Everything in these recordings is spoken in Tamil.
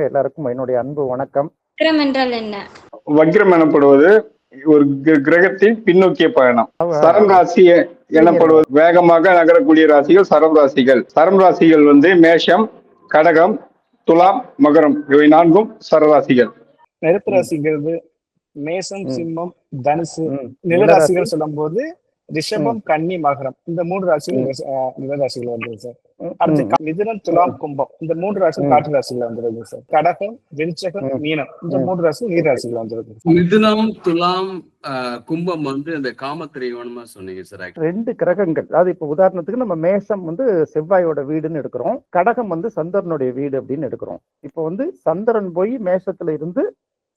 எல்லாருக்கும் என்னுடைய அன்பு வணக்கம். வக்ரம் என்றால் என்ன? வக்ரம் எனப்படுவது ஒரு கிர- கிரகத்தின் பின்னோக்கிய பயணம். சரம் ராசி எனப்படுவது வேகமாக நகரக்கூடிய ராசிகள் சரம் ராசிகள். சரம் ராசிகள் வந்து மேஷம் கடகம் துலாம் மகரம் இவை நான்கும் சரராசிகள் நெருப்பு மேசம். சிம்மம் தனுசு. நிலராசிகள் சொல்லும்போது ரிஷபம் கன்னி மகரம். இந்த மூன்று ராசிகள் நிலராசிகள் வந்துருது சார். அடுத்து மிதுனம் துலாம் கும்பம். இந்த மூன்று ம். காற்று ராசிகள் வந்துருது சார். கடகம் விருச்சகம். மீனம். இந்த. மூன்று ராசிகள் நீர் ராசிகள் வந்துருது மிதுனம் துலாம் ஆஹ், கும்பம் வந்து இந்த காமத்திரியோனமா சொன்னீங்க சார். ரெண்டு கிரகங்கள். அதாவது இப்ப உதாரணத்துக்கு நம்ம மேஷம் வந்து செவ்வாயோட வீடுன்னு எடுக்கிறோம். கடகம் வந்து சந்திரனுடைய வீடு அப்படின்னு எடுக்கிறோம். இப்போ வந்து சந்திரன் போய் மேஷத்துல இருந்து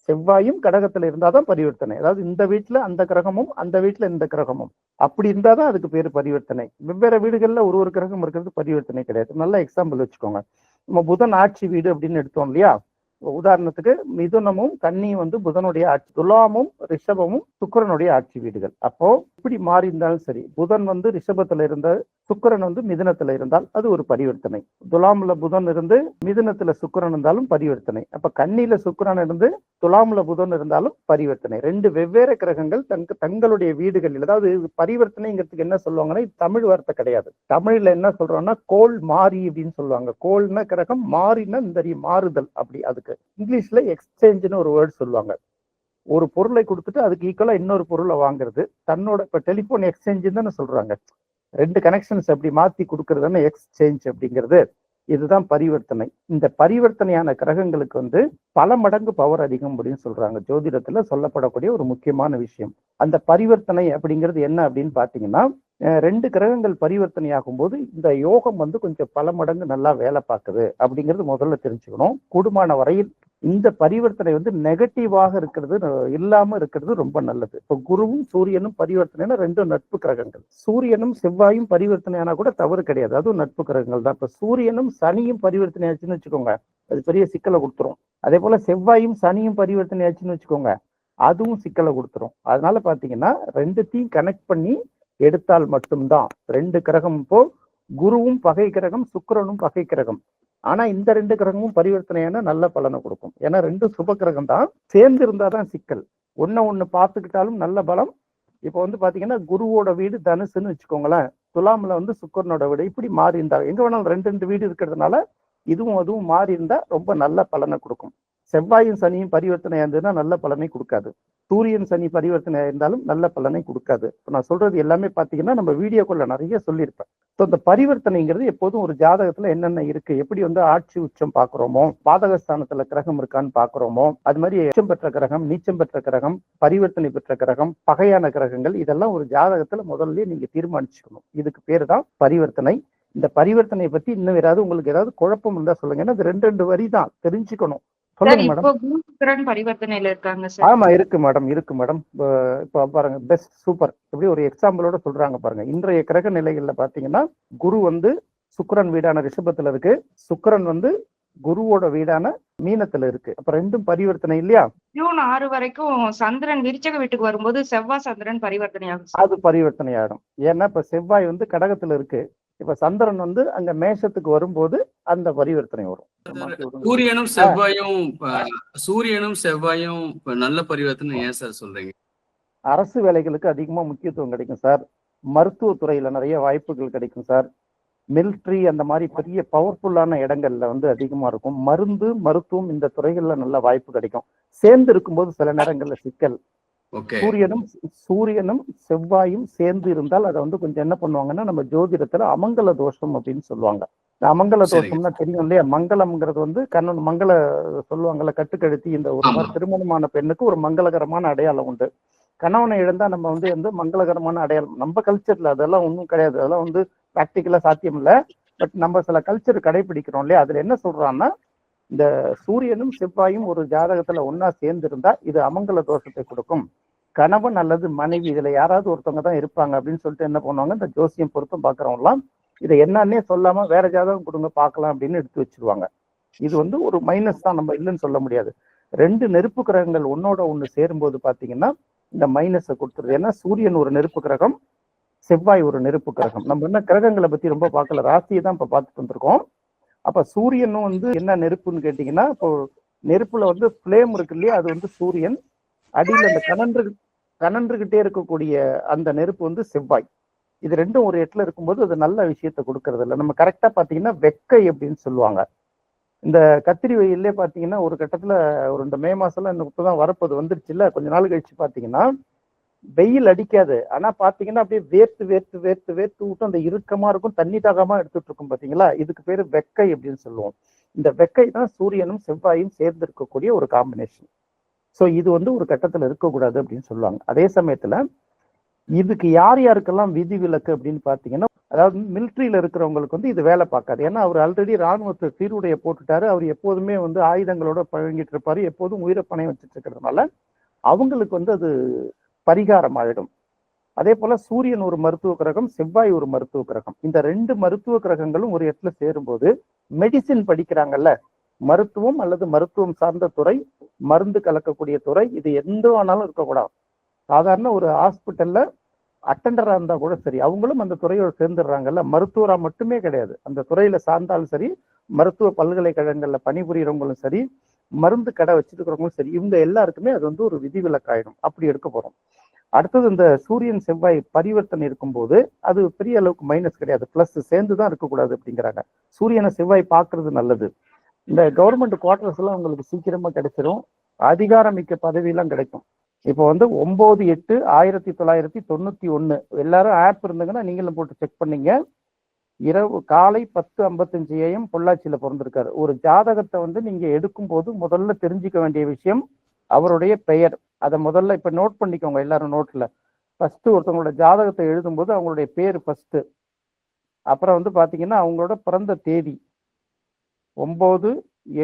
செவ்வாயும் கடகத்துல இருந்தாதான் பரிவர்த்தனை. அதாவது இந்த வீட்டுல அந்த கிரகமும் அந்த வீட்டுல இந்த கிரகமும். அப்படி இருந்தாதான் அதுக்கு பேரு பரிவர்த்தனை. வெவ்வேறு வீடுகள்ல ஒரு ஒரு கிரகம் இருக்கிறது பரிவர்த்தனை கிடையாது. நல்ல எக்ஸாம்பிள் வச்சுக்கோங்க. நம்ம புதன் ஆட்சி வீடு அப்படின்னு எடுத்தோம் இல்லையா? உதாரணத்துக்கு மிதுனமும் கன்னியும் வந்து புதனுடைய ஆட்சி துலாமும் ரிஷபமும் சுக்கிரனுடைய ஆட்சி வீடுகள். அப்போ இப்படி மாறி இருந்தாலும் சரி புதன் வந்து ரிஷபத்துல இருந்த சுக்கரன் வந்து மிதுனத்துல இருந்தால் அது ஒரு பரிவர்த்தனை. துலாமுல புதன் இருந்து மிதுனத்துல சுக்கரன் இருந்தாலும் பரிவர்த்தனை. அப்ப கன்னியில சுக்கிரன் இருந்து துலாமுல புதன் இருந்தாலும் பரிவர்த்தனை. ரெண்டு வெவ்வேறு கிரகங்கள் தங்க தங்களுடைய வீடுகளில் அதாவது பரிவர்த்தனைங்கிறதுக்கு என்ன சொல்லுவாங்கன்னா தமிழ் வார்த்தை கிடையாது. தமிழ்ல என்ன சொல்றோம்னா கோல் மாறி அப்படின்னு சொல்லுவாங்க. கோல்னா கிரகம் மாறினா இந்த மாறுதல் அப்படி அதுக்கு இங்கிலீஷ்ல எக்ஸ்சேஞ்சுன்னு ஒரு வேர்டு சொல்லுவாங்க. ஒரு பொருளை கொடுத்துட்டு அதுக்கு ஈக்குவலா இன்னொரு பொருளை வாங்குறது. தன்னோட இப்ப டெலிபோன் எக்ஸ்சேஞ்சு தானே சொல்றாங்க. ரெண்டு கனெக்ஷன்ஸ் அப்படி மாத்தி கொடுக்கறதுன்னு எக்ஸ்சேஞ்ச் அப்படிங்கிறது இதுதான் பரிவர்த்தனை. இந்த பரிவர்த்தனையான கிரகங்களுக்கு வந்து பல மடங்கு பவர் அதிகம் அப்படின்னு சொல்றாங்க. ஜோதிடத்துல சொல்லப்படக்கூடிய ஒரு முக்கியமான விஷயம். அந்த பரிவர்த்தனை அப்படிங்கிறது என்ன அப்படின்னு பாத்தீங்கன்னா ரெண்டு கிரகங்கள் பரிவர்த்தனை ஆகும்போது இந்த யோகம் வந்து கொஞ்சம் பல மடங்கு நல்லா வேலை பார்க்குது அப்படிங்கிறது முதல்ல தெரிஞ்சுக்கணும். கூடுமான வரையில் இந்த பரிவர்த்தனை வந்து நெகட்டிவாக இருக்கிறது இல்லாமல் இல்லாம இருக்கிறது ரொம்ப நல்லது. இப்போ குருவும் சூரியனும் பரிவர்த்தனைனா ரெண்டும் நட்பு கிரகங்கள். சூரியனும் செவ்வாயும் பரிவர்த்தனையானா கூட தவறு கிடையாது. அதுவும் நட்பு கிரகங்கள் தான். இப்போ சூரியனும் சனியும் பரிவர்த்தனை ஆச்சுன்னு வச்சுக்கோங்க. அது பெரிய சிக்கலை கொடுத்துரும். அதே போல செவ்வாயும் சனியும் பரிவர்த்தனை ஆச்சுன்னு வச்சுக்கோங்க. அதுவும் சிக்கலை கொடுத்துரும். அதனால பாத்தீங்கன்னா ரெண்டுத்தையும் கனெக்ட் பண்ணி எடுத்தால் மட்டும்தான். ரெண்டு கிரகம் இப்போ குருவும் பகை கிரகம் சுக்கிரனும் பகை கிரகம். ஆனா இந்த ரெண்டு கிரகமும் பரிவர்த்தனையான நல்ல பலனை கொடுக்கும். ஏன்னா ரெண்டு சுப கிரகம் தான். சேர்ந்து இருந்தாதான் சிக்கல். ஒண்ணு ஒண்ணு பார்த்துக்கிட்டாலும் நல்ல பலம். இப்போ வந்து பாத்தீங்கன்னா குருவோட வீடு தனுசுன்னு வச்சுக்கோங்களேன். துலாமில் வந்து சுக்கரனோட வீடு. இப்படி மாறி இருந்தா எங்க வேணாலும் ரெண்டு ரெண்டு வீடு இருக்கிறதுனால இதுவும் அதுவும் மாறி இருந்தா ரொம்ப நல்ல பலனை கொடுக்கும். செவ்வாயும் சனியும் பரிவர்த்தனை இருந்ததுன்னா நல்ல பலனை கொடுக்காது. சூரியன் சனி பரிவர்த்தனை இருந்தாலும் நல்ல பலனை கொடுக்காது. இப்போ நான் சொல்றது எல்லாமே பார்த்தீங்கன்னா நம்ம வீடியோக்குள்ள நிறைய சொல்லியிருப்பேன். ஸோ இந்த பரிவர்த்தனைங்கிறது எப்போதும் ஒரு ஜாதகத்துல என்னென்ன இருக்கு? எப்படி வந்து ஆட்சி உச்சம் பாக்குறோமோ பாதகஸ்தானத்துல கிரகம் இருக்கான்னு பாக்குறோமோ அது மாதிரி உச்சம் பெற்ற கிரகம் நீச்சம் பெற்ற கிரகம் பரிவர்த்தனை பெற்ற கிரகம் பகையான கிரகங்கள் இதெல்லாம் ஒரு ஜாதகத்துல முதல்ல நீங்க தீர்மானிச்சுக்கணும். இதுக்கு பேரு தான் பரிவர்த்தனை. இந்த பரிவர்த்தனையை பத்தி இன்னும் ஏதாவது உங்களுக்கு ஏதாவது குழப்பம் இருந்தா சொல்லுங்க. ஏன்னா இது ரெண்டு ரெண்டு வரி தான் தெரிஞ்சுக்கணும். சார் சொல்லுங்க மேடம் இப்போ குரு சுக்கிரன் பரிவர்த்தனையில இருக்காங்க சார். ஆமா இருக்கு மேடம் இருக்கு மேடம் இப்போ பாருங்க பெஸ்ட் சூப்பர் இப்படி ஒரு எக்ஸாம்பிளோட சொல்றாங்க பாருங்க. இன்றைய கிரக நிலைகள்ல பாத்தீங்கன்னா குரு வந்து சுக்கிரன் வீடான ரிஷபத்துல இருக்கு. சுக்கிரன் வந்து குருவோட வீடான மீனத்துல இருக்கு. அப்ப ரெண்டும் பரிவர்த்தனை இல்லையா? ஜூன் ஆறு வரைக்கும் சந்திரன் விருச்சக வீட்டுக்கு வரும்போது செவ்வாய் சந்திரன் பரிவர்த்தனை ஆகும் அது பரிவர்த்தனை ஆயிடும். ஏன்னா இப்ப செவ்வாய் வந்து கடகத்துல இருக்கு. இப்ப சந்திரன் வந்து அங்க மேஷத்துக்கு வரும்போது அந்த பரிவர்த்தனை வரும். சூரியனும் செவ்வாயும் சூரியனும் செவ்வாயும் நல்ல பரிவர்த்தனை ஏன் சார் சொல்றீங்க? அரசு வேலைகளுக்கு அதிகமா முக்கியத்துவம் கிடைக்கும் சார். மருத்துவத்துறையில நிறைய வாய்ப்புகள் கிடைக்கும் சார். மிலிட்ரி அந்த மாதிரி பெரிய பவர்ஃபுல்லான இடங்கள்ல வந்து அதிகமா இருக்கும். மருந்து மருத்துவம் இந்த துறைகள்ல நல்ல வாய்ப்பு கிடைக்கும். சேர்ந்து இருக்கும்போது சில நேரங்கள்ல சிக்கல். சூரியனும் சூரியனும் செவ்வாயும் சேர்ந்து இருந்தால் அதை வந்து கொஞ்சம் என்ன பண்ணுவாங்கன்னா நம்ம ஜோதிடத்துல அமங்கல தோஷம் அப்படின்னு சொல்லுவாங்க. அமங்கல. தோஷம்னா தெரியும் இல்லையா? மங்களம்ங்கிறது வந்து கண்ணன் மங்கள சொல்லுவாங்கல்ல கட்டுக்கழுத்தி இந்த ஒரு. மாதிரி திருமணமான பெண்ணுக்கு ஒரு மங்களகரமான அடையாளம் உண்டு. கணவனை இழந்தா நம்ம வந்து வந்து மங்களகரமான அடையாளம்? நம்ம கல்ச்சர்ல அதெல்லாம் ஒன்றும் கிடையாது. அதெல்லாம் வந்து ப்ராக்டிக்கலா சாத்தியம் இல்லை. பட் நம்ம சில கல்ச்சர் கடைபிடிக்கிறோம் இல்லையா? அதுல என்ன சொல்றான்னா இந்த சூரியனும் செவ்வாயும் ஒரு ஜாதகத்துல ஒன்னா சேர்ந்திருந்தா இது அமங்கல தோஷத்தை கொடுக்கும். கணவன் அல்லது மனைவி இதுல யாராவது ஒருத்தவங்க தான் இருப்பாங்க அப்படின்னு சொல்லிட்டு என்ன பண்ணுவாங்க? இந்த ஜோசியம் பொருத்தம் பாக்குறவங்களாம் இதை என்னன்னே சொல்லாம வேற ஜாதகம் கொடுங்க பார்க்கலாம் அப்படின்னு எடுத்து வச்சிருவாங்க. இது வந்து ஒரு மைனஸ் தான் நம்ம இல்லைன்னு சொல்ல முடியாது. ரெண்டு நெருப்பு கிரகங்கள் ஒன்னோட ஒண்ணு சேரும்போது பாத்தீங்கன்னா இந்த மைனஸை கொடுத்துருது. ஏன்னா சூரியன் ஒரு நெருப்பு கிரகம் செவ்வாய் ஒரு நெருப்பு கிரகம். நம்ம என்ன கிரகங்களை பத்தி ரொம்ப பார்க்கல ராசியை தான் இப்ப பார்த்துட்டு வந்திருக்கோம். அப்ப சூரியனும் வந்து என்ன நெருப்புன்னு கேட்டீங்கன்னா இப்போ நெருப்புல வந்து ஃப்ளேம் இருக்கு இல்லையா அது வந்து சூரியன். அடியில் அந்த கனன்று கனன்றுகிட்டே இருக்கக்கூடிய அந்த நெருப்பு வந்து செவ்வாய். இது ரெண்டும் ஒரு இடத்துல இருக்கும்போது அது நல்ல விஷயத்தை கொடுக்கறது இல்லை நம்ம கரெக்டா பாத்தீங்கன்னா வெக்கை அப்படின்னு சொல்லுவாங்க. இந்த கத்திரி வெயிலே பாத்தீங்கன்னா ஒரு கட்டத்துல ஒரு இந்த மே மாசம்லாம் இந்த இப்பதான் வரப்போது வந்துருச்சு இல்ல கொஞ்ச நாள் கழிச்சு பாத்தீங்கன்னா வெயில் அடிக்காது. ஆனா பாத்தீங்கன்னா அப்படியே வேர்த்து வேர்த்து வேர்த்து வேர்த்து விட்டு அந்த இறுக்கமா இருக்கும் தண்ணி தாகமா எடுத்துட்டு இருக்கும் பாத்தீங்களா? இதுக்கு பேரு வெக்கை அப்படின்னு சொல்லுவோம். இந்த வெக்கை தான் சூரியனும் செவ்வாயும் சேர்ந்து இருக்கக்கூடிய ஒரு காம்பினேஷன் ஸோ இது வந்து ஒரு கட்டத்துல இருக்கக்கூடாது அப்படின்னு சொல்லுவாங்க. அதே சமயத்துல இதுக்கு யார் யாருக்கெல்லாம் விதி விலக்கு அப்படின்னு பாத்தீங்கன்னா அதாவது மிலிட்ரியில இருக்கிறவங்களுக்கு வந்து இது வேலை பார்க்காது. ஏன்னா அவர் ஆல்ரெடி ராணுவத்தை சீருடைய போட்டுட்டாரு. அவர் எப்போதுமே வந்து ஆயுதங்களோட பழங்கிட்டு இருப்பாரு. எப்போதும் உயிரை பணையம் வச்சுட்டு இருக்கிறதுனால அவங்களுக்கு வந்து அது பரிகாரம் ஆயிடும் அதே போல சூரியன் ஒரு மருத்துவ கிரகம் செவ்வாய் ஒரு மருத்துவ கிரகம். இந்த ரெண்டு மருத்துவ கிரகங்களும் ஒரு இடத்துல சேரும்போது மெடிசின் படிக்கிறாங்கல்ல மருத்துவம் அல்லது மருத்துவம் சார்ந்த துறை மருந்து கலக்கக்கூடிய துறை இது எந்த ஆனாலும் இருக்கக்கூடாது. சாதாரண ஒரு ஹாஸ்பிட்டல்ல அட்டண்டரா இருந்தா கூட சரி அவங்களும் அந்த துறையோட சேர்ந்துடுறாங்கல்ல மருத்துவரா மட்டுமே கிடையாது. அந்த துறையில சார்ந்தாலும் சரி மருத்துவ பல்கலைக்கழகங்கள்ல பணிபுரியறவங்களும் சரி மருந்து கடை வச்சிருக்கிறவங்களும் சரி இவங்க எல்லாருக்குமே அது வந்து ஒரு விதிவிலக்காயிடும். அப்படி எடுக்க போறோம். அடுத்தது இந்த சூரியன் செவ்வாய் பரிவர்த்தனை இருக்கும்போது அது பெரிய அளவுக்கு மைனஸ் கிடையாது. பிளஸ் சேர்ந்து தான் இருக்கக்கூடாது அப்படிங்கிறாங்க. சூரியனை செவ்வாய் பார்க்கறது நல்லது. இந்த கவர்மெண்ட் குவார்டர்ஸ் எல்லாம் உங்களுக்கு சீக்கிரமா கிடைச்சிரும். அதிகாரமிக்க பதவியெல்லாம் கிடைக்கும். இப்போ வந்து ஒன்பது எட்டு ஆயிரத்தி தொள்ளாயிரத்தி தொண்ணூத்தி ஒன்னு எல்லாரும் ஆப் இருந்தீங்கன்னா நீங்களும் போட்டு செக் பண்ணீங்க. இரவு காலை பத்து ஐம்பத்தஞ்சு ஏஎம் பொள்ளாச்சியில பிறந்திருக்காரு. ஒரு ஜாதகத்தை வந்து நீங்க எடுக்கும் போது முதல்ல தெரிஞ்சுக்க வேண்டிய விஷயம் அவருடைய பெயர். அதை முதல்ல இப்போ நோட் பண்ணிக்கோங்க எல்லாரும் நோட்டில் ஃபஸ்ட்டு ஒருத்தவங்களோட ஜாதகத்தை எழுதும்போது அவங்களுடைய பேர் ஃபஸ்ட்டு அப்புறம் வந்து பார்த்தீங்கன்னா அவங்களோட பிறந்த தேதி. ஒம்பது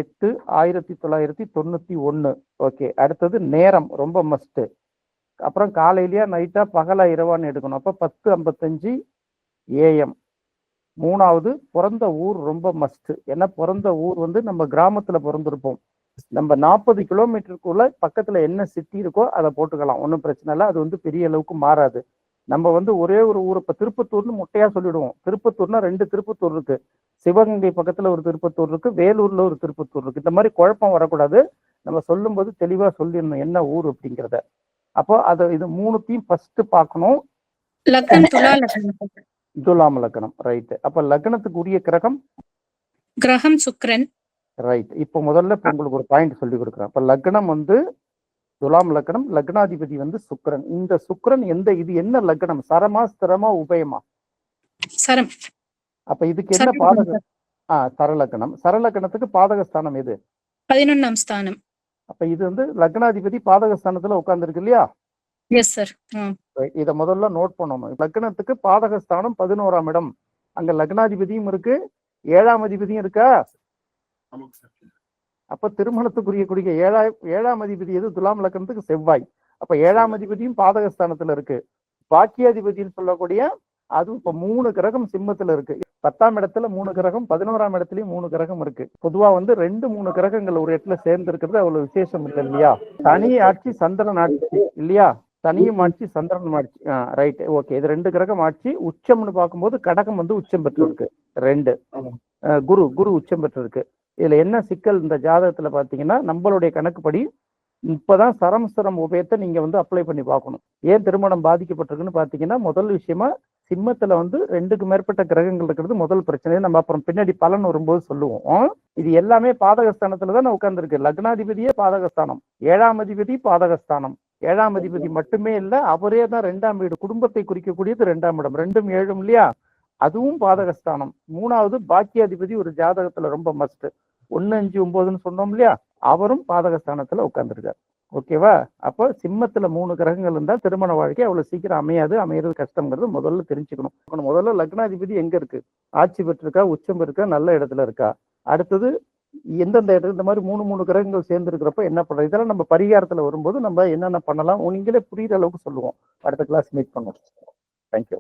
எட்டு ஆயிரத்தி தொள்ளாயிரத்தி தொண்ணூற்றி ஒன்று ஓகே அடுத்தது நேரம் ரொம்ப மஸ்ட்டு அப்புறம் காலையிலயா நைட்டாக பகலா இரவான்னு எடுக்கணும். அப்போ பத்து ஐம்பத்தஞ்சு ஏஎம் மூணாவது பிறந்த ஊர் ரொம்ப மஸ்ட்டு ஏன்னா பிறந்த ஊர் வந்து நம்ம கிராமத்தில் பிறந்திருப்போம். நம்ம நாற்பது கிலோமீட்டருக்குள்ள பக்கத்துல என்ன சிட்டி இருக்கோ அதை போட்டுக்கலாம். ஒன்றும் பிரச்சனை இல்லை. அது வந்து பெரிய அளவுக்கு மாறாது. நம்ம வந்து ஒரே ஒரு ஊர் இப்ப திருப்பத்தூர்னு முட்டையா சொல்லிடுவோம். திருப்பத்தூர்னா ரெண்டு திருப்பத்தூர் இருக்கு. சிவகங்கை பக்கத்துல ஒரு திருப்பத்தூர் இருக்கு. வேலூர்ல ஒரு திருப்பத்தூர் இருக்கு. இந்த மாதிரி குழப்பம் வரக்கூடாது. நம்ம சொல்லும்போது தெளிவா சொல்லிடணும் என்ன ஊர் அப்படிங்கிறத. அப்போ அதை இது மூணுத்தையும் ஃபர்ஸ்ட் பார்க்கணும். துலாம் லக்னம் ரைட் அப்ப லக்னத்துக்கு உரிய கிரகம்? கிரகம் சுக்கிரன். ரைட் இப்போ முதல்ல இப்போ உங்களுக்கு ஒரு பாயிண்ட் சொல்லி கொடுக்குறேன். அப்ப லக்னம் வந்து துலாம் லக்னம் லக்னாதிபதி வந்து சுக்கிரன். இந்த சுக்கிரன் எந்த இது என்ன லக்னம்? சரமா ஸ்திரமா உபயமா? சரம். அப்ப இதுக்கு என்ன பாதக ஆ சரலக்கணம். சரலக்கணத்துக்கு பாதக ஸ்தானம் எது? பதினொன்னாம் ஸ்தானம். அப்ப இது வந்து லக்னாதிபதி பாதக ஸ்தானத்துல உட்கார்ந்துருக்கு இல்லையா? Yes sir. இத முதல்ல நோட் பண்ணணும். லக்னத்துக்கு பாதக ஸ்தானம் பதினோராம் இடம். அங்க லக்னாதிபதியும் இருக்கு. ஏழாம் அதிபதியும் இருக்கா? அப்ப திருமணத்துக்குரிய குடிக்க ஏழாம் ஏழாம் அதிபதி எது? துலாம் லக்னத்துக்கு செவ்வாய். அப்ப ஏழாம் அதிபதியும் பாதக ஸ்தானத்துல இருக்கு. பாக்கியாதிபதின்னு சொல்லக்கூடிய அது இப்ப மூணு கிரகம் சிம்மத்துல இருக்கு. பத்தாம் இடத்துல மூணு கிரகம் பதினோராம் இடத்துலயும் மூணு கிரகம் இருக்கு. பொதுவா வந்து ரெண்டு மூணு கிரகங்கள் ஒரு இடத்துல சேர்ந்து இருக்கிறது அவ்வளவு விசேஷம் இல்லை இல்லையா? தனி ஆட்சி சந்திரன் ஆட்சி இல்லையா? தனியும் ஆட்சி சந்திரன் ஆட்சி. ரைட் ஓகே இது ரெண்டு கிரகம் ஆட்சி உச்சம்னு பார்க்கும்போது கடகம் வந்து உச்சம் பெற்று இருக்கு ரெண்டு குரு குரு உச்சம் பெற்று இருக்கு இதில் என்ன சிக்கல் இந்த ஜாதகத்தில் பார்த்தீங்கன்னா நம்மளுடைய கணக்குப்படி இப்போதான் சரம் சரம் உபயத்தை நீங்கள் வந்து அப்ளை பண்ணி பார்க்கணும். ஏன் திருமணம் பாதிக்கப்பட்டிருக்குன்னு பார்த்தீங்கன்னா முதல் விஷயமா சிம்மத்தில் வந்து ரெண்டுக்கு மேற்பட்ட கிரகங்கள் இருக்கிறது முதல் பிரச்சனை நம்ம அப்புறம் பின்னாடி பலன் வரும்போது சொல்லுவோம். இது எல்லாமே பாதகஸ்தானத்தில் தான் உட்காந்துருக்கு லக்னாதிபதியே பாதகஸ்தானம். ஏழாம் அதிபதி பாதகஸ்தானம். ஏழாம் அதிபதி மட்டுமே இல்லை அவரே தான் ரெண்டாம் வீடு. குடும்பத்தை குறிக்கக்கூடியது ரெண்டாம் இடம். ரெண்டும் ஏழும் இல்லையா? அதுவும் பாதகஸ்தானம். மூணாவது பாக்கியாதிபதி ஒரு ஜாதகத்துல ரொம்ப மஸ்ட் ஒன்னு அஞ்சு ஒன்பதுன்னு சொன்னோம் இல்லையா? அவரும் பாதகஸ்தானத்துல உட்கார்ந்துருக்காரு. ஓகேவா? அப்போ சிம்மத்துல மூணு கிரகங்கள் இருந்தால் திருமண வாழ்க்கை அவ்வளவு சீக்கிரம் அமையாது. அமையிறது கஷ்டங்கிறது முதல்ல தெரிஞ்சுக்கணும். முதல்ல லக்னாதிபதி எங்க இருக்கு? ஆட்சி பெற்றிருக்கா? உச்சம் இருக்கா? நல்ல இடத்துல இருக்கா? அடுத்தது எந்தெந்த இடத்துல இந்த மாதிரி மூணு மூணு கிரகங்கள் சேர்ந்து இருக்கிறப்ப என்ன பண்றது? இதெல்லாம் நம்ம பரிகாரத்துல வரும்போது நம்ம என்னென்ன பண்ணலாம்? நீங்களே புரியுற அளவுக்கு சொல்லுவோம். அடுத்த கிளாஸ் மீட் பண்ணுவோம். தேங்க்யூ